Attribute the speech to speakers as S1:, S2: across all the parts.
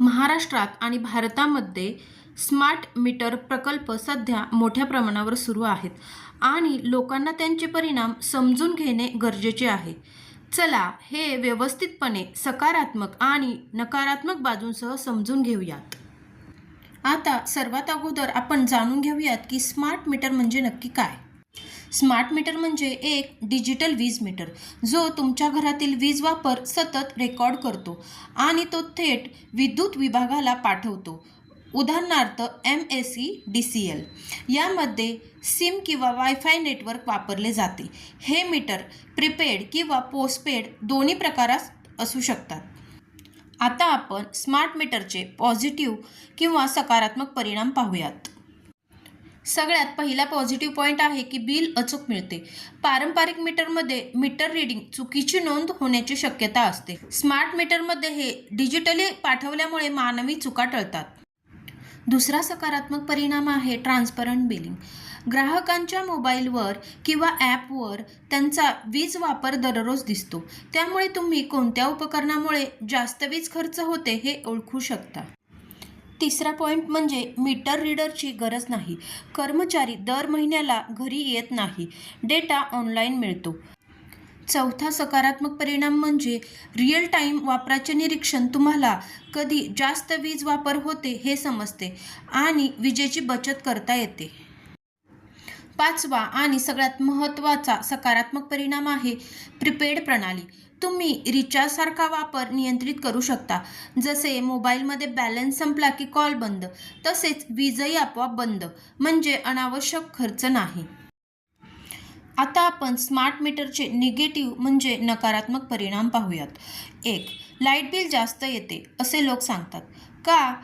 S1: महाराष्ट्रात आणि भारतामध्ये स्मार्ट मीटर प्रकल्प सध्या मोठ्या प्रमाणावर सुरू आहेत आणि लोकांना त्यांचे परिणाम समजून घेणे गरजेचे आहे. चला हे व्यवस्थितपणे सकारात्मक आणि नकारात्मक बाजूंसह समजून घेऊयात. आता सर्वात अगोदर आपण जाणून घेऊयात की स्मार्ट मीटर म्हणजे नक्की काय. स्मार्ट मीटर म्हणजे एक डिजिटल वीज मीटर जो तुमच्या घरातील वीज वापर सतत रेकॉर्ड करतो आणि तो थेट विद्युत विभागाला पाठवतो. उदाहरणार्थ M S C D C L यामध्ये सिम किंवा वायफाय नेटवर्क वापरले जाते. हे मीटर प्रीपेड किंवा पोस्टपेड दोन्ही प्रकारात असू शकतात. आता आपण स्मार्ट मीटरचे पॉझिटिव्ह किंवा सकारात्मक परिणाम पाहूयात. सगळ्यात पहिला पॉझिटिव्ह पॉईंट आहे की बिल अचूक मिळते. पारंपरिक मीटरमध्ये मीटर रिडिंग चुकीची नोंद होण्याची शक्यता असते. स्मार्ट मीटरमध्ये हे डिजिटली पाठवल्यामुळे मानवी चुका टळतात. दुसरा सकारात्मक परिणाम आहे ट्रान्सपरंट बिलिंग ग्राहकांच्या मोबाईलवर किंवा ॲपवर त्यांचा वीज वापर दररोज दिसतो. त्यामुळे तुम्ही कोणत्या उपकरणामुळे जास्त वीज खर्च होते हे ओळखू शकता. तिसरा पॉईंट म्हणजे मीटर रीडरची गरज नाही. कर्मचारी दर महिन्याला घरी येत नाही. डेटा ऑनलाईन मिळतो. चौथा सकारात्मक परिणाम म्हणजे रिअल टाईम वापराचे निरीक्षण तुम्हाला कधी जास्त वीज वापर होते हे समजते आणि विजेची बचत करता येते. पाचवा आणि सगळ्यात महत्त्वाचा सकारात्मक परिणाम आहे प्रिपेड प्रणाली. तुम्ही रिचार्जसारखा वापर नियंत्रित करू शकता. जसे मोबाईलमध्ये बॅलन्स संपला की कॉल बंद तसेच वीजही आपोआप बंद म्हणजे अनावश्यक खर्च नाही. आता आपण स्मार्ट मीटरचे निगेटिव्ह म्हणजे नकारात्मक परिणाम पाहूयात. एक लाइट बिल जास्त येते असे लोक सांगतात. का?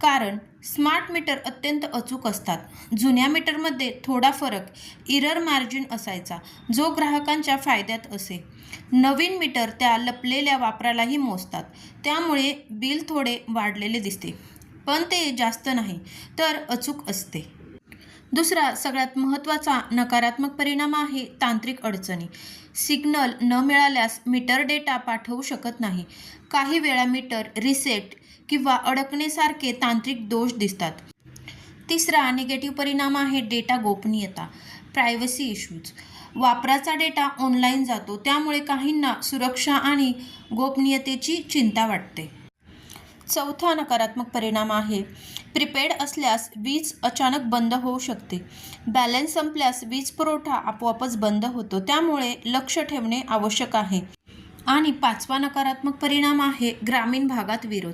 S1: कारण स्मार्ट मीटर अत्यंत अचूक असतात. जुन्या मीटरमध्ये थोडा फरक इरर मार्जिन असायचा जो ग्राहकांच्या फायद्यात असे. नवीन मीटर त्या लपलेल्या वापरालाही मोजतात. त्यामुळे बिल थोडे वाढलेले दिसते. पण ते जास्त नाही तर अचूक असते. दुसरा सगळ्यात महत्त्वाचा नकारात्मक परिणाम आहे तांत्रिक अडचणी. सिग्नल न मिळाल्यास मीटर डेटा पाठवू शकत नाही. काही वेळा मीटर रिसेट किंवा अडकणेसारखे तांत्रिक दोष दिसतात. तिसरा निगेटिव्ह परिणाम आहे डेटा गोपनीयता प्रायव्हसी इश्यूज. वापराचा डेटा ऑनलाईन जातो त्यामुळे काहींना सुरक्षा आणि गोपनीयतेची चिंता वाटते. चौथा नकारात्मक परिणाम आहे प्रिपेड असल्यास वीज अचानक बंद होऊ शकते. बॅलन्स संपल्यास वीज पुरवठा आपोआपच बंद होतो. त्यामुळे लक्ष ठेवणे आवश्यक आहे. आणि पाचवा नकारात्मक परिणाम आहे ग्रामीण भागात विरोध.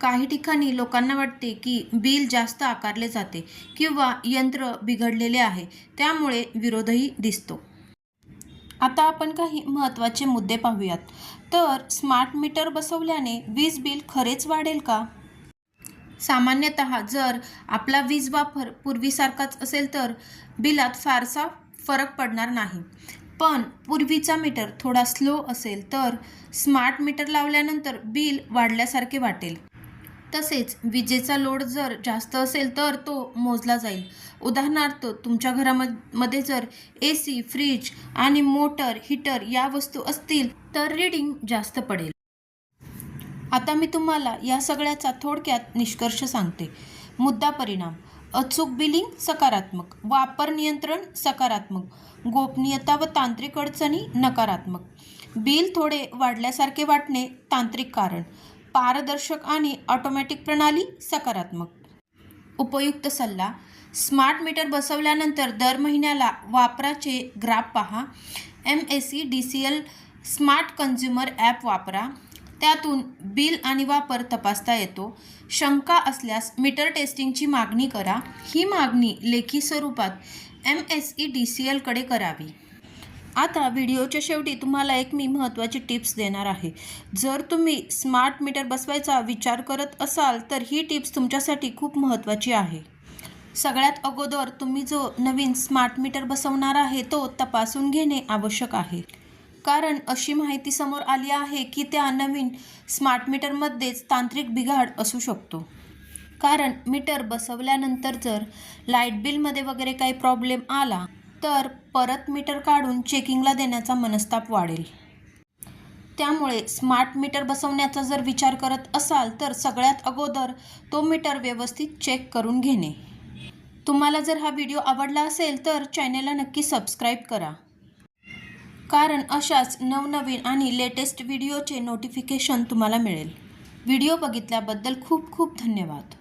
S1: काही ठिकाणी लोकांना वाटते की बिल जास्त आकारले जाते किंवा यंत्र बिघडलेले आहे. त्यामुळे विरोधही दिसतो. आता आपण काही महत्त्वाचे मुद्दे पाहूयात. तर स्मार्ट मीटर बसवल्याने वीज बिल खरेच वाढेल का? सामान्यतः जर आपला वीज वापर पूर्वीसारखाच असेल तर बिलात फारसा फरक पडणार नाही. पण पूर्वीचा मीटर थोडा स्लो असेल तर स्मार्ट मीटर लावल्यानंतर बिल वाढल्यासारखे वाटेल. तसेच विजेचा लोड जर जास्त असेल तर तो मोजला जाईल. उदाहरणार्थ तुमच्या घरामध्ये जर ए सी फ्रीज आणि मोटर हीटर या वस्तू असतील तर रीडिंग जास्त पडेल. आता मी तुम्हाला या सगळ्याचा थोडक्यात निष्कर्ष सांगते. मुद्दा परिणाम. अचूक बिलिंग सकारात्मक. वापर नियंत्रण सकारात्मक. गोपनीयता व तांत्रिक अडचणी नकारात्मक. बिल थोडे वाढल्यासारखे वाटणे तांत्रिक कारण. पारदर्शक आणि ऑटोमॅटिक प्रणाली सकारात्मक. उपयुक्त सल्ला. स्मार्ट मीटर बसवल्यानंतर दर महिन्याला वापराचे ग्राफ पहा. M S C D C L smart consumer app वापरा. त्यातून बिल आणि वापर तपासता येतो. शंका असल्यास मीटर टेस्टिंगची मागणी करा. ही मागणी लेखी स्वरूपात M S E D C एलकडे करावी. आता व्हिडिओच्या शेवटी तुम्हाला एक मी महत्त्वाची टिप्स देणार आहे. जर तुम्ही स्मार्ट मीटर बसवायचा विचार करत असाल तर ही टिप्स तुमच्यासाठी खूप महत्त्वाची आहे. सगळ्यात अगोदर तुम्ही जो नवीन स्मार्ट मीटर बसवणार आहे तो तपासून घेणे आवश्यक आहे. कारण अशी माहिती समोर आली आहे की त्या नवीन स्मार्ट मीटरमध्येच तांत्रिक बिघाड असू शकतो. कारण मीटर बसवल्यानंतर जर लाइट बिलमध्ये वगैरे काही प्रॉब्लेम आला तर परत मीटर काढून चेकिंगला देण्याचा मनस्ताप वाढेल. त्यामुळे स्मार्ट मीटर बसवण्याचा जर विचार करत असाल तर सगळ्यात अगोदर तो मीटर व्यवस्थित चेक करून घेणे. तुम्हाला जर हा व्हिडिओ आवडला असेल तर चॅनेलला नक्की सबस्क्राईब करा. कारण अशाच नवनवीन आणि लेटेस्ट व्हिडिओचे नोटिफिकेशन तुम्हाला मिळेल. व्हिडिओ बघितल्याबद्दल खूप खूप धन्यवाद.